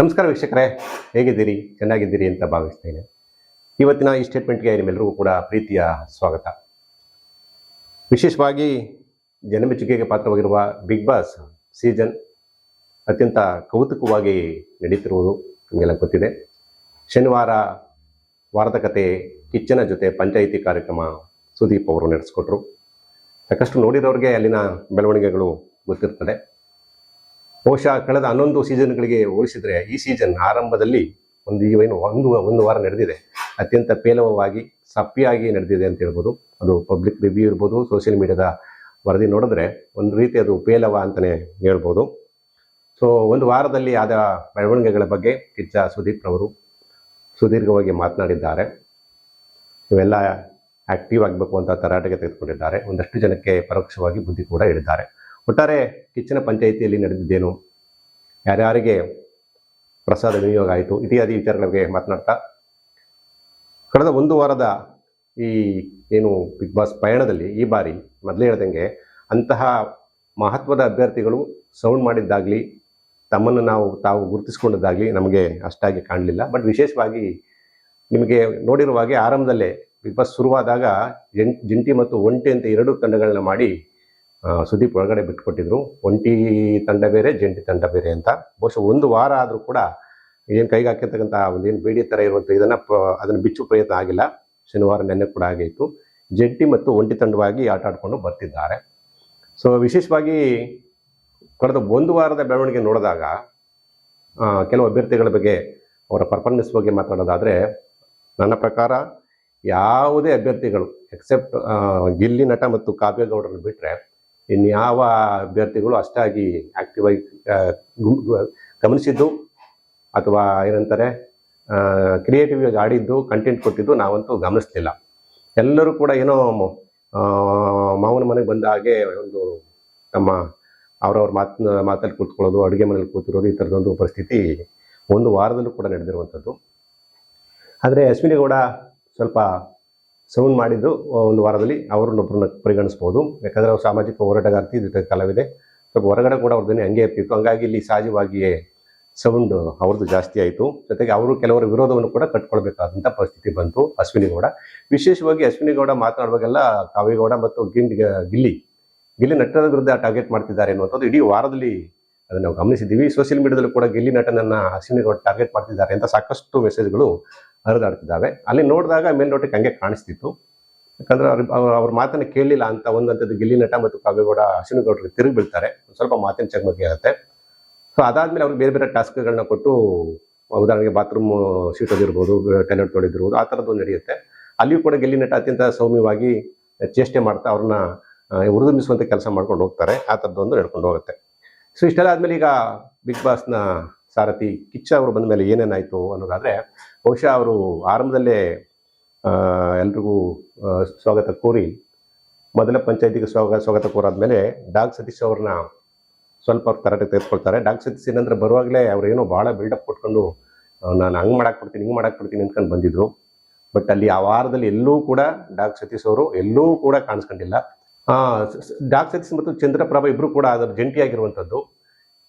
ನಮಸ್ಕಾರ ವೀಕ್ಷಕರೇ, ಹೇಗಿದ್ದೀರಿ? ಚೆನ್ನಾಗಿದ್ದೀರಿ ಅಂತ ಭಾವಿಸ್ತೇನೆ ಇವತ್ತಿನ ಈ ಸ್ಟೇಟ್ಮೆಂಟ್ಗೆ ನಿಮ್ಮೆಲ್ಲರಿಗೂ ಕೂಡ ಪ್ರೀತಿಯ ಸ್ವಾಗತ. ವಿಶೇಷವಾಗಿ ಜನಮೆಚ್ಚುಗೆಗೆ ಪಾತ್ರವಾಗಿರುವ ಬಿಗ್ ಬಾಸ್ ಸೀಸನ್ ಅತ್ಯಂತ ಕೌತುಕವಾಗಿ ನಡೀತಿರುವುದು ನಿಮಗೆಲ್ಲ ಗೊತ್ತಿದೆ. ಶನಿವಾರ ವಾರದ ಕತೆ ಕಿಚ್ಚನ ಜೊತೆ ಪಂಚಾಯಿತಿ ಕಾರ್ಯಕ್ರಮ ಸುದೀಪ್ ಅವರು ನಡೆಸ್ಕೊಟ್ರು. ಸಾಕಷ್ಟು ನೋಡಿರೋರಿಗೆ ಅಲ್ಲಿನ ಬೆಳವಣಿಗೆಗಳು ಗೊತ್ತಿರ್ತದೆ. ಬಹುಶಃ ಕಳೆದ ಹನ್ನೊಂದು ಸೀಸನ್ಗಳಿಗೆ ಹೋಲಿಸಿದರೆ ಈ ಸೀಸನ್ ಆರಂಭದಲ್ಲಿ ಒಂದು ಏನು ಒಂದು ಒಂದು ವಾರ ನಡೆದಿದೆ. ಅತ್ಯಂತ ಪೇಲವವಾಗಿ, ಸಪ್ಪಿಯಾಗಿ ನಡೆದಿದೆ ಅಂತ ಹೇಳ್ಬೋದು. ಅದು ಪಬ್ಲಿಕ್ ರಿವ್ಯೂ ಇರ್ಬೋದು, ಸೋಷಿಯಲ್ ಮೀಡಿಯಾದ ವರದಿ ನೋಡಿದ್ರೆ ಒಂದು ರೀತಿ ಅದು ಪೇಲವ ಅಂತಲೇ ಹೇಳ್ಬೋದು. ಸೊ, ಒಂದು ವಾರದಲ್ಲಿ ಆದ ಬೆಳವಣಿಗೆಗಳ ಬಗ್ಗೆ ಕಿಚ್ಚ ಸುದೀಪ್ ರವರು ಸುದೀರ್ಘವಾಗಿ ಮಾತನಾಡಿದ್ದಾರೆ. ಇವೆಲ್ಲ ಆಕ್ಟಿವ್ ಆಗಬೇಕು ಅಂತ ತರಾಟೆಗೆ ತೆಗೆದುಕೊಂಡಿದ್ದಾರೆ. ಒಂದಷ್ಟು ಜನಕ್ಕೆ ಪರೋಕ್ಷವಾಗಿ ಬುದ್ಧಿ ಕೂಡ ಹೇಳಿದ್ದಾರೆ. ಒಟ್ಟಾರೆ ಕಿಚ್ಚಿನ ಪಂಚಾಯಿತಿಯಲ್ಲಿ ನಡೆದಿದ್ದೇನು? ಯಾರ್ಯಾರಿಗೆ ಪ್ರಸಾದ ವಿನಿಯೋಗ ಆಯಿತು? ಇತ್ಯಾದಿ ವಿಚಾರಗಳ ಬಗ್ಗೆ ಮಾತನಾಡ್ತಾ. ಕಳೆದ ಒಂದು ವಾರದ ಈ ಏನು ಬಿಗ್ ಬಾಸ್ ಪಯಣದಲ್ಲಿ ಈ ಬಾರಿ ಮೊದಲೇ ಹೇಳ್ದಂಗೆ ಅಂತಹ ಮಹತ್ವದ ಅಭ್ಯರ್ಥಿಗಳು ಸೌಂಡ್ ಮಾಡಿದ್ದಾಗಲಿ, ತಮ್ಮನ್ನು ನಾವು ತಾವು ಗುರುತಿಸ್ಕೊಂಡಿದ್ದಾಗಲಿ ನಮಗೆ ಅಷ್ಟಾಗಿ ಕಾಣಲಿಲ್ಲ. ಬಟ್ ವಿಶೇಷವಾಗಿ ನಿಮಗೆ ನೋಡಿರುವ ಹಾಗೆ ಆರಂಭದಲ್ಲೇ ಬಿಗ್ ಬಾಸ್ ಶುರುವಾದಾಗ ಜಂಟಿ ಮತ್ತು ಒಂಟಿ ಅಂತ ಎರಡು ತಂಡಗಳನ್ನ ಮಾಡಿ ಸುದೀಪ್ ಒಳಗಡೆ ಬಿಟ್ಕೊಟ್ಟಿದ್ರು. ಒಂಟಿ ತಂಡ ಬೇರೆ, ಜಂಟಿ ತಂಡ ಬೇರೆ ಅಂತ. ಬಹುಶಃ ಒಂದು ವಾರ ಆದರೂ ಕೂಡ ಏನು ಕೈಗೆ ಹಾಕಿರ್ತಕ್ಕಂಥ ಒಂದೇನು ಬೇಡಿ ಥರ ಇರುವಂಥ ಇದನ್ನು ಅದನ್ನು ಬಿಚ್ಚು ಪ್ರಯತ್ನ ಆಗಿಲ್ಲ. ಶನಿವಾರ ನೆನ್ನೆ ಕೂಡ ಆಗಿತ್ತು ಜಂಟಿ ಮತ್ತು ಒಂಟಿ ತಂಡವಾಗಿ ಆಟ ಆಡ್ಕೊಂಡು ಬರ್ತಿದ್ದಾರೆ. ಸೊ ವಿಶೇಷವಾಗಿ ಕಳೆದ ಒಂದು ವಾರದ ಬೆಳವಣಿಗೆ ನೋಡಿದಾಗ ಕೆಲವು ಅಭ್ಯರ್ಥಿಗಳ ಬಗ್ಗೆ ಅವರ ಪರ್ಫಾರ್ಮೆನ್ಸ್ ಬಗ್ಗೆ ಮಾತಾಡೋದಾದರೆ, ನನ್ನ ಪ್ರಕಾರ ಯಾವುದೇ ಅಭ್ಯರ್ಥಿಗಳು ಎಕ್ಸೆಪ್ಟ್ ಗಿಲ್ಲಿ ನಟ ಮತ್ತು ಕಾವ್ಯಗೌಡರನ್ನು ಬಿಟ್ಟರೆ ಇನ್ಯಾವ ಅಭ್ಯರ್ಥಿಗಳು ಅಷ್ಟಾಗಿ ಆಕ್ಟಿವ್ ಆಗಿ ಗಮನಿಸಿದ್ದು ಅಥವಾ ಏನಂತಾರೆ ಕ್ರಿಯೇಟಿವ್ ಆಗಿ ಆಡಿದ್ದು ಕಂಟೆಂಟ್ ಕೊಟ್ಟಿದ್ದು ನಾವಂತೂ ಗಮನಿಸ್ಲಿಲ್ಲ. ಎಲ್ಲರೂ ಕೂಡ ಏನೋ ಮಾವನ ಮನೆಗೆ ಬಂದ ಹಾಗೆ ಒಂದು ತಮ್ಮ ಅವರವ್ರ ಮಾತನ್ನ, ಮಾತಲ್ಲಿ ಕೂತ್ಕೊಳ್ಳೋದು ಅಡುಗೆ ಮನೇಲಿ ಕೂತಿರೋದು ಈ ಥರದೊಂದು ಪರಿಸ್ಥಿತಿ ಒಂದು ವಾರದಲ್ಲೂ ಕೂಡ ನಡೆದಿರುವಂಥದ್ದು. ಆದರೆ ಅಶ್ವಿನಿ ಗೌಡ ಸ್ವಲ್ಪ ಸೌಂಡ್ ಮಾಡಿದ್ದು ಒಂದು ವಾರದಲ್ಲಿ ಅವ್ರನ್ನೊಬ್ಬರನ್ನ ಪರಿಗಣಿಸ್ಬೋದು. ಯಾಕಂದರೆ ಅವ್ರು ಸಾಮಾಜಿಕ ಹೋರಾಟಗಾರ್ತಿ ಜೊತೆ ಕಲಾವಿದೆ. ಸ್ವಲ್ಪ ಹೊರಗಡೆ ಕೂಡ ಅವ್ರದ್ದು ಹಂಗೆ ಇರ್ತಿತ್ತು. ಹಂಗಾಗಿ ಇಲ್ಲಿ ಸಹಜವಾಗಿಯೇ ಸೌಂಡ್ ಅವ್ರದ್ದು ಜಾಸ್ತಿ ಆಯಿತು. ಜೊತೆಗೆ ಅವರು ಕೆಲವರ ವಿರೋಧವನ್ನು ಕೂಡ ಕಟ್ಕೊಳ್ಬೇಕಾದಂಥ ಪರಿಸ್ಥಿತಿ ಬಂತು ಅಶ್ವಿನಿ ಗೌಡ ವಿಶೇಷವಾಗಿ ಅಶ್ವಿನಿ ಗೌಡ ಮಾತನಾಡುವಾಗೆಲ್ಲ ಕಾವೇಗೌಡ ಮತ್ತು ಗಿಂಡ್ ಗಿಲ್ಲಿ ಗಿಲ್ಲಿ ನಟನ ವಿರುದ್ಧ ಟಾರ್ಗೆಟ್ ಮಾಡ್ತಿದ್ದಾರೆ ಅನ್ನುವಂಥದ್ದು ಇಡೀ ವಾರದಲ್ಲಿ ಅದನ್ನು ನಾವು ಗಮನಿಸಿದ್ದೀವಿ. ಸೋಷಿಯಲ್ ಮೀಡಿಯಾದಲ್ಲೂ ಕೂಡ ಗಿಲ್ಲಿ ನಟನನ್ನು ಅಶ್ವಿನಿ ಗೌಡ ಟಾರ್ಗೆಟ್ ಮಾಡ್ತಿದ್ದಾರೆ ಅಂತ ಸಾಕಷ್ಟು ಮೆಸೇಜ್ಗಳು ಹರಿದಾಡ್ತಿದ್ದಾವೆ. ಅಲ್ಲಿ ನೋಡಿದಾಗ ಮೇಲ್ನೋಟಕ್ಕೆ ಹಂಗೆ ಕಾಣಿಸ್ತಿತ್ತು. ಯಾಕಂದ್ರೆ ಅವ್ರ, ಅವ್ರ- ಮಾತನ್ನ ಕೇಳಲಿಲ್ಲ ಅಂತ ಒಂದಂಥದ್ದು ಗಿಲ್ಲಿ ನಟ ಮತ್ತು ಕಾವೇಗೌಡ ಅಶ್ವಿನಿ ಗೌಡರಿಗೆ ತಿರುಗಿ ಬೀಳ್ತಾರೆ. ಸ್ವಲ್ಪ ಮಾತಿನ ಚಕಮಕಿ ಆಗುತ್ತೆ. ಸೊ ಅದಾದ್ಮೇಲೆ ಅವ್ರಿಗೆ ಬೇರೆ ಬೇರೆ ಟಾಸ್ಕ್ಗಳನ್ನ ಕೊಟ್ಟು, ಉದಾಹರಣೆಗೆ ಬಾತ್ರೂಮ್ ಸೀಟೋದಿರ್ಬೋದು ಟೆಲೆಂಟ್ ತೊಳೆದಿರ್ಬೋದು, ಆ ಥರದ್ದು ನಡೆಯುತ್ತೆ. ಅಲ್ಲಿಯೂ ಕೂಡ ಗಿಲ್ಲಿ ನಟ ಅತ್ಯಂತ ಸೌಮ್ಯವಾಗಿ ಚೇಷ್ಟೆ ಮಾಡ್ತಾ ಅವ್ರನ್ನ ಹುರಿದುಂಬಿಸುವಂಥ ಕೆಲಸ ಮಾಡ್ಕೊಂಡು ಹೋಗ್ತಾರೆ. ಆ ಥರದ್ದೊಂದು ನಡ್ಕೊಂಡು ಹೋಗುತ್ತೆ. ಸೊ ಇಷ್ಟೆಲ್ಲ ಆದಮೇಲೆ ಈಗ ಬಿಗ್ ಬಾಸ್ನ ಸಾರಥಿ ಕಿಚ್ಚ ಅವರು ಬಂದ ಮೇಲೆ ಏನೇನಾಯಿತು ಅನ್ನೋದಾದರೆ ಬಹುಶಃ ಅವರು ಆರಂಭದಲ್ಲೇ ಎಲ್ರಿಗೂ ಸ್ವಾಗತ ಕೋರಿ, ಮೊದಲ ಪಂಚಾಯತಿಗೆ ಸ್ವಾಗತ ಸ್ವಾಗತ ಕೋರಾದ್ಮೇಲೆ ಡಾಗ್ ಸತೀಶ್ ಅವ್ರನ್ನ ಸ್ವಲ್ಪ ತರಾಟೆ ತೆಗೆದುಕೊಳ್ತಾರೆ. ಡಾಗ್ ಸತೀಶ್ ಏನಂದ್ರೆ ಬರುವಾಗಲೇ ಅವರೇನೋ ಭಾಳ ಬಿಲ್ಡಪ್ ಕೊಟ್ಕೊಂಡು ನಾನು ಹಂಗೆ ಮಾಡಕ್ಕೆ ಕೊಡ್ತೀನಿ ಹಿಂಗೆ ಮಾಡಕ್ಕೆ ಕೊಡ್ತೀನಿ ಅಂದ್ಕೊಂಡು ಬಂದಿದ್ರು. ಬಟ್ ಅಲ್ಲಿ ಆ ವಾರದಲ್ಲಿ ಎಲ್ಲೂ ಕೂಡ ಡಾಗ್ ಸತೀಶ್ ಅವರು ಎಲ್ಲೂ ಕೂಡ ಕಾಣಿಸ್ಕೊಂಡಿಲ್ಲ. ಡಾಕ್ ಸತೀಶ್ ಮತ್ತು ಚಂದ್ರಪ್ರಭ ಇಬ್ಬರು ಕೂಡ ಅದರ ಜಂಟಿಯಾಗಿರುವಂಥದ್ದು.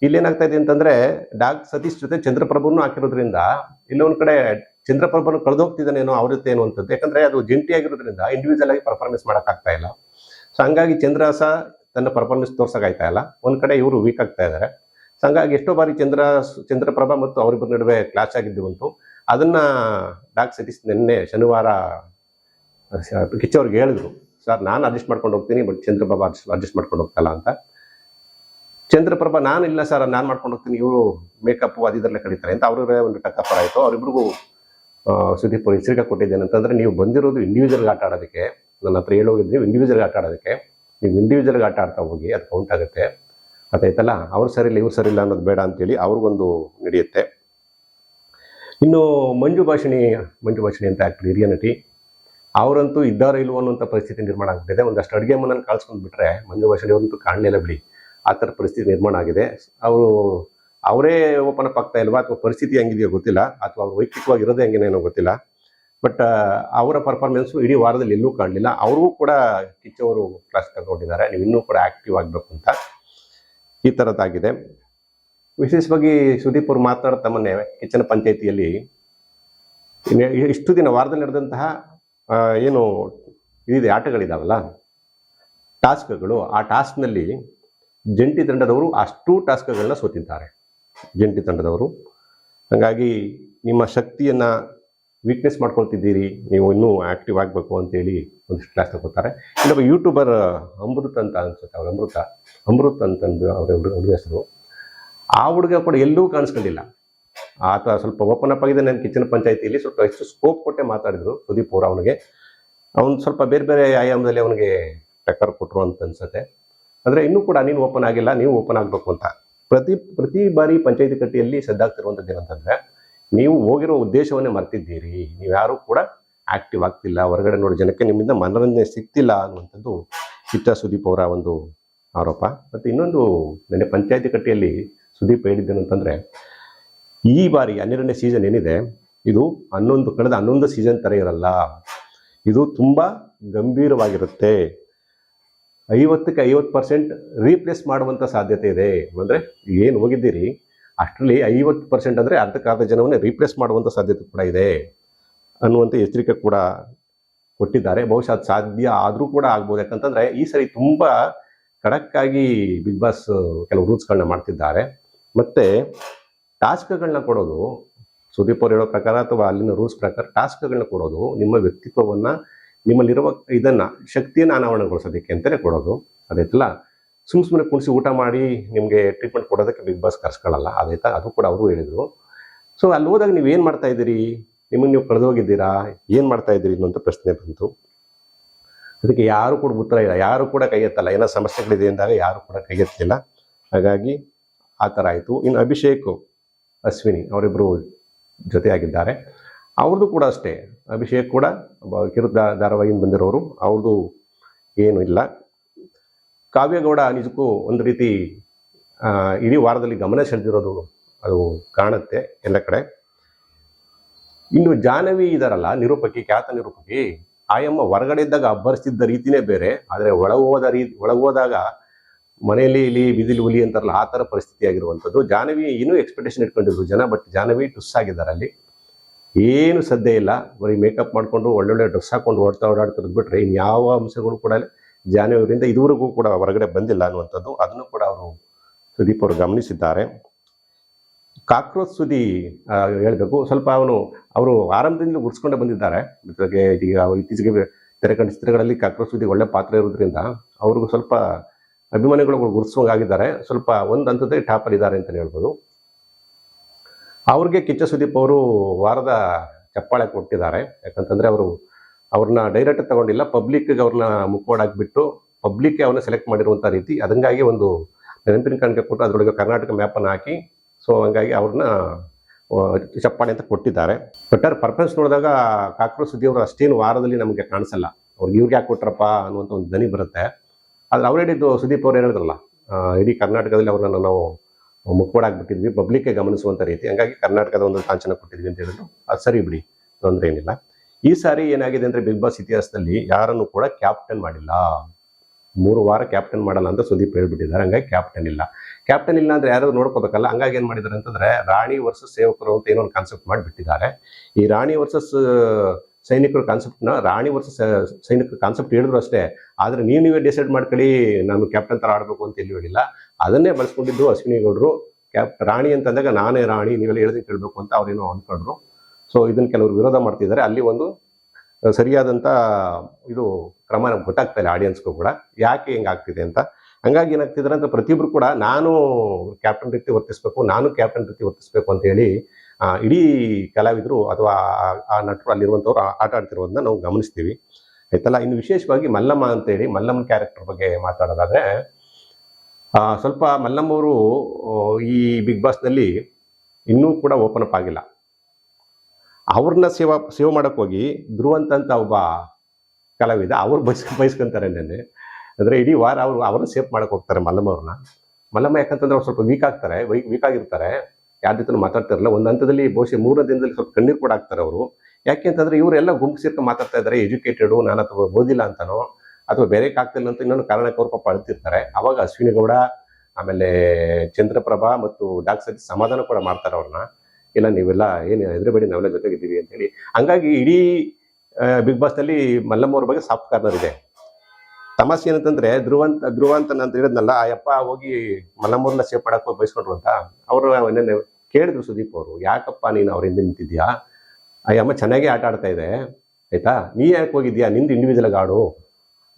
ಇಲ್ಲೇನಾಗ್ತಾ ಇದೆ ಅಂತಂದ್ರೆ ಡಾಕ್ಟರ್ ಸತೀಶ್ ಜೊತೆ ಚಂದ್ರಪ್ರಭುನು ಹಾಕಿರೋದ್ರಿಂದ ಇಲ್ಲೊಂದ್ ಕಡೆ ಚಂದ್ರಪ್ರಭನು ಕಳೆದೋಗ್ತಿದ್ದಾನೇನೋ ಅವ್ರ ಜೊತೆ ಅಂತದ್ದು ಯಾಕಂದ್ರೆ ಅದು ಜಂಟಿ ಆಗಿರೋದ್ರಿಂದ ಇಂಡಿವಿಜುವಲ್ ಆಗಿ ಪರ್ಫಾರ್ಮೆನ್ಸ್ ಮಾಡೋಕ್ಕಾಗ್ತಾ ಇಲ್ಲ. ಸೊ ಹಂಗಾಗಿ ಚಂದ್ರ ತನ್ನ ಪರ್ಫಾರ್ಮೆನ್ಸ್ ತೋರ್ಸಕ್ಕಾಗ್ತಾ ಇಲ್ಲ. ಒಂದ್ ಕಡೆ ಇವರು ವೀಕ್ ಆಗ್ತಾ ಇದ್ದಾರೆ ಸೊ ಹಂಗಾಗಿ ಎಷ್ಟೋ ಬಾರಿ ಚಂದ್ರ ಚಂದ್ರಪ್ರಭಾ ಮತ್ತು ಅವರಿಬ್ಬರ ನಡುವೆ ಕ್ಲಾಶ್ ಆಗಿದ್ದು ಬಂತು. ಅದನ್ನ ಡಾಕ್ ಸತೀಶ್ ನಿನ್ನೆ ಶನಿವಾರ ಕಿಚ್ಚವ್ರಿಗೆ ಹೇಳಿದ್ರು. ಸರ್, ನಾನು ಅಡ್ಜಸ್ಟ್ ಮಾಡ್ಕೊಂಡು ಹೋಗ್ತೀನಿ ಬಟ್ ಚಂದ್ರಪ್ರಭಾ ಅಡ್ಜಸ್ಟ್ ಮಾಡ್ಕೊಂಡು ಹೋಗ್ತಲ್ಲ ಅಂತ. ಚಂದ್ರಪ್ರಭಾ, ನಾನು ಇಲ್ಲ ಸರ್ ನಾನು ಮಾಡ್ಕೊಂಡು ಹೋಗ್ತೀನಿ, ಇವರು ಮೇಕಪ್ ಇದರಲ್ಲೇ ಕಳೀತಾರೆ ಅಂತ ಅವ್ರಿಗೆ ಒಂದು ಟಕ್ಕಪ್ಪರ ಆಯಿತು. ಅವರಿಬ್ರಿಗೂ ಸುದೀಪ್ ಅವ್ರು ಎಚ್ಚರಿಕೆ ಕೊಟ್ಟಿದ್ದೇನೆ ಅಂತಂದರೆ ನೀವು ಬಂದಿರೋದು ಇಂಡಿವಿಜುವಲ್ಗೆ ಆಟ ಆಡೋದಕ್ಕೆ, ನನ್ನ ಹತ್ರ ಹೇಳೋಗಿದ್ದು ನೀವು ಇಂಡಿವಿಜುವಲ್ಗೆ ಆಟ ಆಡೋದಕ್ಕೆ, ನೀವು ಇಂಡಿವಿಜುವಲ್ಗೆ ಆಟ ಆಡ್ತಾ ಹೋಗಿ, ಅದು ಕೌಂಟ್ ಆಗುತ್ತೆ. ಅದಾಯ್ತಲ್ಲ ಅವ್ರು ಸರಿ ಇಲ್ಲ, ಇವ್ರು ಸರಿ ಇಲ್ಲ ಅನ್ನೋದು ಬೇಡ ಅಂತೇಳಿ ಅವ್ರಿಗೊಂದು ನಡೆಯುತ್ತೆ. ಇನ್ನು ಮಂಜು ಭಾಷಿಣಿ ಮಂಜು ಭಾಷಿಣಿ ಅಂತ ಆ್ಯಕ್ಟರ್ ಹಿರಿಯ ನಟಿ, ಅವರಂತೂ ಇದ್ದಾರೋ ಇಲ್ವೋ ಅನ್ನೋಂಥ ಪರಿಸ್ಥಿತಿ ನಿರ್ಮಾಣ ಆಗ್ಬಿಟ್ಟಿದೆ. ಒಂದಷ್ಟು ಅಡುಗೆ ಮನೇಲಿ ಕಳ್ಸ್ಕೊಂಡು ಬಿಟ್ರೆ ಮಂಜು ಭಾಷಿಣಿ ಅವರಂತೂ ಕಾಣಲಿಲ್ಲ ಬಿಡಿ. ಆ ಥರ ಪರಿಸ್ಥಿತಿ ನಿರ್ಮಾಣ ಆಗಿದೆ. ಅವರು, ಅವರೇ ಓಪನ್ ಅಪ್ ಆಗ್ತಾ ಇಲ್ವಾ ಅಥವಾ ಪರಿಸ್ಥಿತಿ ಹೆಂಗಿದೆಯೋ ಗೊತ್ತಿಲ್ಲ ಅಥವಾ ಅವ್ರು ವೈಯಕ್ತಿಕವಾಗಿ ಇರೋದೇ ಹೆಂಗೇನೇನೋ ಗೊತ್ತಿಲ್ಲ. ಬಟ್ ಅವರ ಪರ್ಫಾರ್ಮೆನ್ಸು ಇಡೀ ವಾರದಲ್ಲಿ ಎಲ್ಲೂ ಕಾಣಲಿಲ್ಲ. ಅವ್ರಿಗೂ ಕೂಡ ಕಿಚ್ಚವರು ಕ್ಲಾಸ್ ತಗೊಂಡಿದ್ದಾರೆ. ನೀವು ಇನ್ನೂ ಕೂಡ ಆ್ಯಕ್ಟಿವ್ ಆಗಬೇಕು ಅಂತ ಈ ಥರದ್ದಾಗಿದೆ ವಿಶೇಷವಾಗಿ ಸುದೀಪ್ ಅವರು ಮಾತನಾಡ್ತಾ ಮೊನ್ನೆ ಕಿಚ್ಚನ ಪಂಚಾಯಿತಿಯಲ್ಲಿ ಇಷ್ಟು ದಿನ ವಾರದಲ್ಲಿ ನಡೆದಂತಹ ಏನು ಇದಿದೆ, ಆಟಗಳಿದಾವಲ್ಲ? ಟಾಸ್ಕ್ಗಳು, ಆ ಟಾಸ್ಕ್ನಲ್ಲಿ ಜಂಟಿ ತಂಡದವರು ಅಷ್ಟು ಟಾಸ್ಕ್ಗಳನ್ನ ಸೋತಿದ್ದಾರೆ. ಜಂಟಿ ತಂಡದವರು. ಹಾಗಾಗಿ ನಿಮ್ಮ ಶಕ್ತಿಯನ್ನು ವೀಕ್ನೆಸ್ ಮಾಡ್ಕೊಳ್ತಿದ್ದೀರಿ. ನೀವು ಇನ್ನೂ ಆ್ಯಕ್ಟಿವ್ ಆಗಬೇಕು ಅಂತೇಳಿ ಒಂದಿಷ್ಟು ಕ್ಲಾಸ್ ತಗೋತಾರೆ. ಇನ್ನೊಬ್ಬ ಯೂಟ್ಯೂಬರ್ ಅಮೃತ್ ಅಂತ ಅನ್ಸುತ್ತೆ ಅವ್ರ, ಅಮೃತ. ಅಮೃತ್ ಅಂತಂದು ಅವ್ರ ಹುಡುಗ ಹೆಸರು. ಆ ಹುಡುಗ ಕೂಡ ಎಲ್ಲೂ ಕಾಣಿಸ್ಕೊಂಡಿಲ್ಲ. ಆತ ಸ್ವಲ್ಪ ಓಪನ್ ಅಪ್ ಆಗಿದೆ. ನಾನು ಕಿಚನ್ ಪಂಚಾಯತಿಯಲ್ಲಿ ಸ್ವಲ್ಪ ಹೆಚ್ಚು ಸ್ಕೋಪ್ ಕೊಟ್ಟೆ ಮಾತಾಡಿದ್ರು ಸುದೀಪ್ ಅವರು ಅವನಿಗೆ. ಅವನು ಸ್ವಲ್ಪ ಬೇರೆ ಬೇರೆ ಆಯಾಮದಲ್ಲಿ ಅವನಿಗೆ ಟಕ್ಕರ್ ಕೊಟ್ಟರು ಅಂತ ಅನ್ಸುತ್ತೆ. ಅಂದರೆ ಇನ್ನೂ ಕೂಡ ನೀನು ಓಪನ್ ಆಗಿಲ್ಲ, ನೀವು ಓಪನ್ ಆಗಬೇಕು ಅಂತ. ಪ್ರತಿ ಪ್ರತಿ ಬಾರಿ ಪಂಚಾಯತಿ ಕಟ್ಟಿಯಲ್ಲಿ ಸದ್ದಾಗ್ತಿರುವಂಥದ್ದು ಏನಂತಂದರೆ, ನೀವು ಹೋಗಿರೋ ಉದ್ದೇಶವನ್ನೇ ಮರ್ತಿದ್ದೀರಿ. ನೀವು ಯಾರೂ ಕೂಡ ಆಕ್ಟಿವ್ ಆಗ್ತಿಲ್ಲ. ಹೊರಗಡೆ ನೋಡಿ ಜನಕ್ಕೆ ನಿಮ್ಮಿಂದ ಮನೋರಂಜನೆ ಸಿಗ್ತಿಲ್ಲ ಅನ್ನುವಂಥದ್ದು ಚಿತ್ತ ಸುದೀಪ್ ಅವರ ಒಂದು ಆರೋಪ. ಮತ್ತು ಇನ್ನೊಂದು ನೆನ್ನೆ ಪಂಚಾಯತಿ ಕಟ್ಟಿಯಲ್ಲಿ ಸುದೀಪ್ ಹೇಳಿದ್ದೇನು ಅಂತಂದರೆ ಈ ಬಾರಿ ಹನ್ನೆರಡನೇ ಸೀಸನ್ ಏನಿದೆ, ಇದು ಹನ್ನೊಂದು, ಕಳೆದ ಹನ್ನೊಂದು ಸೀಸನ್ ಥರ ಇರಲ್ಲ. ಇದು ತುಂಬ ಗಂಭೀರವಾಗಿರುತ್ತೆ. ಐವತ್ತಕ್ಕೆ ಐವತ್ತು ಪರ್ಸೆಂಟ್ ರೀಪ್ಲೇಸ್ ಮಾಡುವಂಥ ಸಾಧ್ಯತೆ ಇದೆ. ಅಂದರೆ ಏನು ಹೋಗಿದ್ದೀರಿ? ಅಷ್ಟರಲ್ಲಿ ಐವತ್ತು ಪರ್ಸೆಂಟ್ ಅಂದರೆ ಅರ್ಧಕ್ಕಾದ ಜನವನ್ನೇ ರೀಪ್ಲೇಸ್ ಮಾಡುವಂಥ ಸಾಧ್ಯತೆ ಕೂಡ ಇದೆ ಅನ್ನುವಂಥ ಎಚ್ಚರಿಕೆ ಕೂಡ ಕೊಟ್ಟಿದ್ದಾರೆ. ಬಹುಶಃ ಅದು ಸಾಧ್ಯ ಆದರೂ ಕೂಡ ಆಗ್ಬೋದು. ಯಾಕಂತಂದರೆ ಈ ಸರಿ ತುಂಬ ಖಡಕ್ಕಾಗಿ ಬಿಗ್ ಬಾಸ್ ಕೆಲವು ರೂಲ್ಸ್ಗಳನ್ನ ಮಾಡ್ತಿದ್ದಾರೆ. ಮತ್ತು ಟಾಸ್ಕ್ಗಳನ್ನ ಕೊಡೋದು, ಸುದೀಪ್ ಅವ್ರು ಹೇಳೋ ಪ್ರಕಾರ ಅಥವಾ ಅಲ್ಲಿನ ರೂಲ್ಸ್ ಪ್ರಕಾರ ಟಾಸ್ಕ್ಗಳನ್ನ ಕೊಡೋದು ನಿಮ್ಮ ವ್ಯಕ್ತಿತ್ವವನ್ನು ನಿಮ್ಮಲ್ಲಿರುವ ಇದನ್ನು ಶಕ್ತಿಯನ್ನು ಅನಾವರಣಗೊಳಿಸೋದಕ್ಕೆ ಅಂತಲೇ ಕೊಡೋದು. ಅದೈತಲ್ಲ ಸುಮ್ಮ ಸುಮ್ಮನೆ ಕುಣಿಸಿ ಊಟ ಮಾಡಿ ನಿಮಗೆ ಟ್ರೀಟ್ಮೆಂಟ್ ಕೊಡೋದಕ್ಕೆ ಬಿಗ್ ಬಾಸ್ ಕರ್ಸ್ಕೊಳ್ಳಲ್ಲ ಅದಾಯ್ತಾ ಅದು ಕೂಡ ಅವರು ಹೇಳಿದರು. ಸೊ ಅಲ್ಲಿ ಹೋದಾಗ ನೀವು ಏನು ಮಾಡ್ತಾ ಇದ್ದೀರಿ? ನಿಮಗೆ ನೀವು ಕಳೆದೋಗಿದ್ದೀರಾ ಏನು ಮಾಡ್ತಾ ಇದ್ದೀರಿ ಅನ್ನೋಂಥ ಪ್ರಶ್ನೆ ಬಂತು. ಅದಕ್ಕೆ ಯಾರು ಕೂಡ ಉತ್ತರ ಇಲ್ಲ. ಯಾರು ಕೂಡ ಕೈ ಎತ್ತಲ್ಲ. ಏನೋ ಸಮಸ್ಯೆಗಳಿದೆ ಅಂದಾಗ ಯಾರು ಕೂಡ ಕೈ ಎತ್ತಲಿಲ್ಲ ಹಾಗಾಗಿ ಆ ಥರ ಆಯಿತು. ಇನ್ನು ಅಭಿಷೇಕ್ ಅಶ್ವಿನಿ ಅವರಿಬ್ಬರು ಜೊತೆಯಾಗಿದ್ದಾರೆ. ಅವ್ರದ್ದು ಕೂಡ ಅಷ್ಟೇ. ಅಭಿಷೇಕ್ ಕೂಡ ಕಿರು ಧಾರಾವಾಹಿಯಿಂದ ಬಂದಿರೋರು. ಅವ್ರದ್ದು ಏನು ಇಲ್ಲ. ಕಾವ್ಯಗೌಡ ನಿಜಕ್ಕೂ ಒಂದು ರೀತಿ ಇಡೀ ವಾರದಲ್ಲಿ ಗಮನ ಸೆಳೆದಿರೋದು ಅದು ಕಾಣುತ್ತೆ ಎಲ್ಲ ಕಡೆ. ಇನ್ನು ಜಾಹ್ನವಿ ಇದಾರಲ್ಲ, ನಿರೂಪಕಿ, ಖ್ಯಾತ ನಿರೂಪಕಿ, ಆಯಮ್ಮ ಹೊರಗಡೆ ಇದ್ದಾಗ ಅಬ್ಬರಿಸ್ತಿದ್ದ ರೀತಿನೇ ಬೇರೆ. ಆದರೆ ಒಳಗೋದ ರೀ ಒಳಗೋದಾಗ ಮನೆಯಲ್ಲಿ ಇಲ್ಲಿ ಬಿದಿಲು, ಹುಲಿ ಅಂತಾರಲ್ಲ, ಆ ಥರ ಪರಿಸ್ಥಿತಿ ಆಗಿರುವಂಥದ್ದು. ಜಾಹ್ನವಿ ಇನ್ನೂ ಎಕ್ಸ್ಪೆಕ್ಟೇಷನ್ ಇಟ್ಕೊಂಡಿದ್ರು ಜನ ಬಟ್ ಜಾಹ್ನವಿ ಟುಸ್ ಆಗಿದ್ದಾರೆ ಅಲ್ಲಿ. ಏನು ಸದ್ಯ ಇಲ್ಲ. ಬರೀ ಮೇಕಪ್ ಮಾಡಿಕೊಂಡು ಒಳ್ಳೊಳ್ಳೆ ಡ್ರೆಸ್ ಹಾಕೊಂಡು ಓಡ್ತಾ ಓಡಾಡ್ತಿರೋದು ಇನ್ನು ಇನ್ಯಾವ ಅಂಶಗಳು ಕೂಡ ಜಾಹ್ನವಿಯಿಂದ ಇದುವರೆಗೂ ಕೂಡ ಹೊರಗಡೆ ಬಂದಿಲ್ಲ ಅನ್ನುವಂಥದ್ದು. ಅದನ್ನು ಕೂಡ ಅವರು ಸುದೀಪ್ ಅವರು ಗಮನಿಸಿದ್ದಾರೆ. ಕಾಕ್ರೋಚ್ ಸುದಿ ಹೇಳಬೇಕು. ಸ್ವಲ್ಪ ಅವನು, ಅವರು ಆರಂಭದಿಂದ ಗುರ್ಸ್ಕೊಂಡೇ ಬಂದಿದ್ದಾರೆ. ಜೊತೆಗೆ ಈಗ ಇತ್ತೀಚೆಗೆ ತೆರೆ ಚಿತ್ರಗಳಲ್ಲಿ ಕಾಕ್ರೋಚ್ ಸುದಿ ಒಳ್ಳೆ ಪಾತ್ರ ಇರೋದ್ರಿಂದ ಅವ್ರಿಗೂ ಸ್ವಲ್ಪ ಅಭಿಮಾನಿಗಳು ಗುರ್ಸುವಂಗಾಗಿದ್ದಾರೆ ಸ್ವಲ್ಪ ಒಂದು ಹಂತದಲ್ಲಿ ಟಾಪರ್ ಇದ್ದಾರೆ ಅಂತಲೇ ಹೇಳ್ಬೋದು. ಅವ್ರಿಗೆ ಕಿಚ್ಚ ಸುದೀಪ್ ಅವರು ವಾರದ ಚಪ್ಪಾಳೆ ಕೊಟ್ಟಿದ್ದಾರೆ. ಯಾಕಂತಂದ್ರೆ ಅವರು ಅವ್ರನ್ನ ಡೈರೆಕ್ಟ್ ತಗೊಂಡಿಲ್ಲ. ಪಬ್ಲಿಕ್ಗೆ ಅವ್ರನ್ನ ಮುಖವಾಡಾಕ್ಬಿಟ್ಟು ಪಬ್ಲಿಕ್ಗೆ ಅವ್ರನ್ನ ಸೆಲೆಕ್ಟ್ ಮಾಡಿರುವಂಥ ರೀತಿ. ಅದಂಗಾಗಿ ಒಂದು ನೆನಪಿನ ಕಾಣಿಕೆ ಕೊಟ್ಟು ಅದರೊಳಗೆ ಕರ್ನಾಟಕ ಮ್ಯಾಪನ್ನು ಹಾಕಿ ಸೊ ಹಂಗಾಗಿ ಅವ್ರನ್ನ ಚಪ್ಪಾಳೆ ಅಂತ ಕೊಟ್ಟಿದ್ದಾರೆ. ಒಟ್ಟಾರೆ ಪರ್ಫೆನ್ಸ್ ನೋಡಿದಾಗ ಕಾಕ್ರೋಚ್ ಸುದ್ದಿ ಅವರು ಅಷ್ಟೇನು ವಾರದಲ್ಲಿ ನಮಗೆ ಕಾಣಿಸಲ್ಲ. ಅವ್ರಿಗೆ ಇವ್ರಿಗೆ ಯಾಕೆ ಕೊಟ್ರಪ್ಪ ಅನ್ನುವಂಥ ಒಂದು ದನಿ ಬರುತ್ತೆ. ಆದ್ರೆ ಅವ್ರು ಹೇಳಿದ್ದು ಸುದೀಪ್ ಅವ್ರು ಹೇಳಿದ್ರಲ್ಲ ಇಡೀ ಕರ್ನಾಟಕದಲ್ಲಿ ಅವ್ರನ್ನ ನಾವು ಮುಖವಾಡಾಕ್ಬಿಟ್ಟಿದ್ವಿ ಪಬ್ಲಿಕ್ಗೆ ಗಮನಿಸುವಂಥ ರೀತಿ. ಹಂಗಾಗಿ ಕರ್ನಾಟಕದ ಒಂದು ಕಾಂಚನ ಕೊಟ್ಟಿದ್ವಿ ಅಂತ ಹೇಳಿದ್ರು. ಅದು ಸರಿ ಬಿಡಿ, ತೊಂದರೆ ಏನಿಲ್ಲ. ಈ ಸಾರಿ ಏನಾಗಿದೆ ಅಂದರೆ ಬಿಗ್ ಬಾಸ್ ಇತಿಹಾಸದಲ್ಲಿ ಯಾರನ್ನು ಕೂಡ ಕ್ಯಾಪ್ಟನ್ ಮಾಡಿಲ್ಲ. ಮೂರು ವಾರ ಕ್ಯಾಪ್ಟನ್ ಮಾಡಲ್ಲ ಅಂತ ಸುದೀಪ್ ಹೇಳ್ಬಿಟ್ಟಿದ್ದಾರೆ. ಹಂಗಾಗಿ ಕ್ಯಾಪ್ಟನ್ ಇಲ್ಲ. ಕ್ಯಾಪ್ಟನ್ ಇಲ್ಲ ಅಂದ್ರೆ ಯಾರು ನೋಡ್ಕೋಬೇಕಲ್ಲ? ಹಂಗಾಗಿ ಏನು ಮಾಡಿದ್ದಾರೆ ಅಂತಂದ್ರೆ ರಾಣಿ ವರ್ಸಸ್ ಸೇವಕರು ಅಂತ ಏನೋ ಒಂದು ಕಾನ್ಸೆಪ್ಟ್ ಮಾಡಿಬಿಟ್ಟಿದ್ದಾರೆ. ಈ ರಾಣಿ ವರ್ಸಸ್ ಸೈನಿಕರ ಕಾನ್ಸೆಪ್ಟ್ನ ರಾಣಿ ವರ್ಸಸ್ ಸೈನಿಕರ ಕಾನ್ಸೆಪ್ಟ್ ಹೇಳಿದ್ರು ಅಷ್ಟೇ. ಆದರೆ ನೀವು ನೀವೇ ಡಿಸೈಡ್ ಮಾಡ್ಕೊಳ್ಳಿ, ನಾನು ಕ್ಯಾಪ್ಟನ್ ಥರ ಆಡಬೇಕು ಅಂತ ಎಲ್ಲಿ ಹೇಳಿಲ್ಲ. ಅದನ್ನೇ ಬಳಸ್ಕೊಂಡಿದ್ದು ಅಶ್ವಿನಿ ಗೌಡರು ಕ್ಯಾಪ್ ರಾಣಿ ಅಂತಂದಾಗ ನಾನೇ ರಾಣಿ, ನೀವೆಲ್ಲ ಹೇಳಿದ್ರೆ ಕೇಳಬೇಕು ಅಂತ ಅವ್ರೇನೋ ಅಂದ್ಕೊಂಡ್ರು ಸೊ ಇದನ್ನು ಕೆಲವರು ವಿರೋಧ ಮಾಡ್ತಿದ್ದಾರೆ. ಅಲ್ಲಿ ಒಂದು ಸರಿಯಾದಂಥ ಇದು ಕ್ರಮ ನಮ್ಗೆ ಗೊತ್ತಾಗ್ತಾ ಇಲ್ಲ ಆಡಿಯನ್ಸ್ಗೂ ಕೂಡ. ಯಾಕೆ ಹಿಂಗೆ ಆಗ್ತಿದೆ ಅಂತ. ಹಂಗಾಗಿ ಏನಾಗ್ತಿದ್ದಾರೆ ಅಂತ ಪ್ರತಿಯೊಬ್ಬರು ಕೂಡ ನಾನು ಕ್ಯಾಪ್ಟನ್ ರೀತಿ ವರ್ತಿಸ್ಬೇಕು, ನಾನು ಕ್ಯಾಪ್ಟನ್ ರೀತಿ ವರ್ತಿಸ್ಬೇಕು ಅಂತ ಹೇಳಿ ಇಡೀ ಕಲಾವಿದರು ಅಥವಾ ಆ- ನಟರು ಅಲ್ಲಿರುವಂಥವ್ರು ಆಟ ಆಡ್ತಿರೋದನ್ನ ನಾವು ಗಮನಿಸ್ತೀವಿ. ಆಯ್ತಲ್ಲ? ಇನ್ನು ವಿಶೇಷವಾಗಿ ಮಲ್ಲಮ್ಮ ಅಂತೇಳಿ ಮಲ್ಲಮ್ಮನ ಕ್ಯಾರೆಕ್ಟರ್ ಬಗ್ಗೆ ಮಾತಾಡೋದಾದ್ರೆ ಸ್ವಲ್ಪ ಮಲ್ಲಮ್ಮ ಅವರು ಈ ಬಿಗ್ ಬಾಸ್ನಲ್ಲಿ ಇನ್ನೂ ಕೂಡ ಓಪನ್ ಅಪ್ ಆಗಿಲ್ಲ. ಅವ್ರನ್ನ ಸೇವಾ, ಸೇವೆ ಮಾಡೋಕ್ಕೋಗಿ ಹೋಗಿ ಧ್ರುವಂತ ಅಂತ ಒಬ್ಬ ಕಲಾವಿದ, ಅವ್ರು ಬಯಸ್ ಬಯಸ್ಕೊಂತಾರೆ ನೆನ್ನೆ. ಅಂದರೆ ಇಡೀ ವಾರ ಅವರು, ಅವ್ರನ್ನ ಸೇಫ್ ಮಾಡೋಕ್ಕೆ ಹೋಗ್ತಾರೆ ಮಲ್ಲಮ್ಮವ್ರನ್ನ. ಮಲ್ಲಮ್ಮ ಯಾಕಂತಂದ್ರೆ ಅವ್ರು ಸ್ವಲ್ಪ ವೀಕ್ ಆಗ್ತಾರೆ ವೀಕ್ ಆಗಿರ್ತಾರೆ. ಯಾರ ಜೊತೆ ಮಾತಾಡ್ತಿರಲ್ಲ ಒಂದು ಹಂತದಲ್ಲಿ ಬಹುಶಃ ಮೂರನೇ ದಿನದಲ್ಲಿ ಸ್ವಲ್ಪ ಕಣ್ಣೀರು ಕೂಡ ಆಗ್ತಾರೆ ಅವರು. ಯಾಕೆ ಅಂತಂದ್ರೆ ಇವರೆಲ್ಲ ಗುಂಪು ಸೇರ್ಕೊಂಡು ಮಾತಾಡ್ತಾ ಇದ್ದಾರೆ ಎಜುಕೇಟೆಡು ನಾನು ಅಥವಾ ಓದಿಲ್ಲ ಅಂತನೋ. ಅಥವಾ ಬೇರೆ ಆಗ್ತಿಲ್ಲ ಅಂತ ಇನ್ನೊಂದು ಕಾರಣಕ್ಕೆ ಅವ್ರ ಪಾಪ ಅಳ್ತಿರ್ತಾರೆ. ಅವಾಗ ಅಶ್ವಿನಿ ಗೌಡ ಆಮೇಲೆ ಚಂದ್ರಪ್ರಭಾ ಮತ್ತು ಡಾಕ್ ಸತೀಶ್ ಸಮಾಧಾನ ಕೂಡ ಮಾಡ್ತಾರೆ ಅವ್ರನ್ನ. ಇಲ್ಲ, ನೀವೆಲ್ಲ ಏನು ಹೆದರಬೇಡಿ ನಾವೆಲ್ಲ ಜೊತೆಗಿದ್ದೀವಿ ಅಂತೇಳಿ. ಹಂಗಾಗಿ ಇಡೀ ಬಿಗ್ ಬಾಸ್ನಲ್ಲಿ ಮಲ್ಲಮ್ಮ ಅವ್ರ ಬಗ್ಗೆ ಸಾಫ್ಟ್ ಕಾರ್ನರ್ ಇದೆ. ತಮಾಷೆ ಏನಂತಂದ್ರೆ, ಧ್ರುವಂತ, ಧ್ರುವಂತನ ಅಂತ ಹೇಳಿದ್ನಲ್ಲ, ಆ ಯಪ್ಪ ಹೋಗಿ ಮಲ್ಲಮ್ಮವ್ರನ್ನ ಸೇವ್ ಮಾಡಕ್ ಹೋಗಿ ಬಯಸ್ಕೊಂಡ್ರು ಅಂತ, ಅವರು ನೆನ್ನೆ ಕೇಳಿದ್ರು ಸುದೀಪ್ ಅವರು, ಯಾಕಪ್ಪ ನೀನು ಅವ್ರ ಹಿಂದೆ ನಿಂತಿದ್ಯಾ ಆ ಅಮ್ಮ ಚೆನ್ನಾಗಿ ಆಟ ಆಡ್ತಾ ಇದೆ, ಆಯ್ತಾ? ನೀ ಯಾಕೆ ಹೋಗಿದ್ಯಾ ನಿಂದು ಇಂಡಿವಿಜುವಲ್ ಆಡು.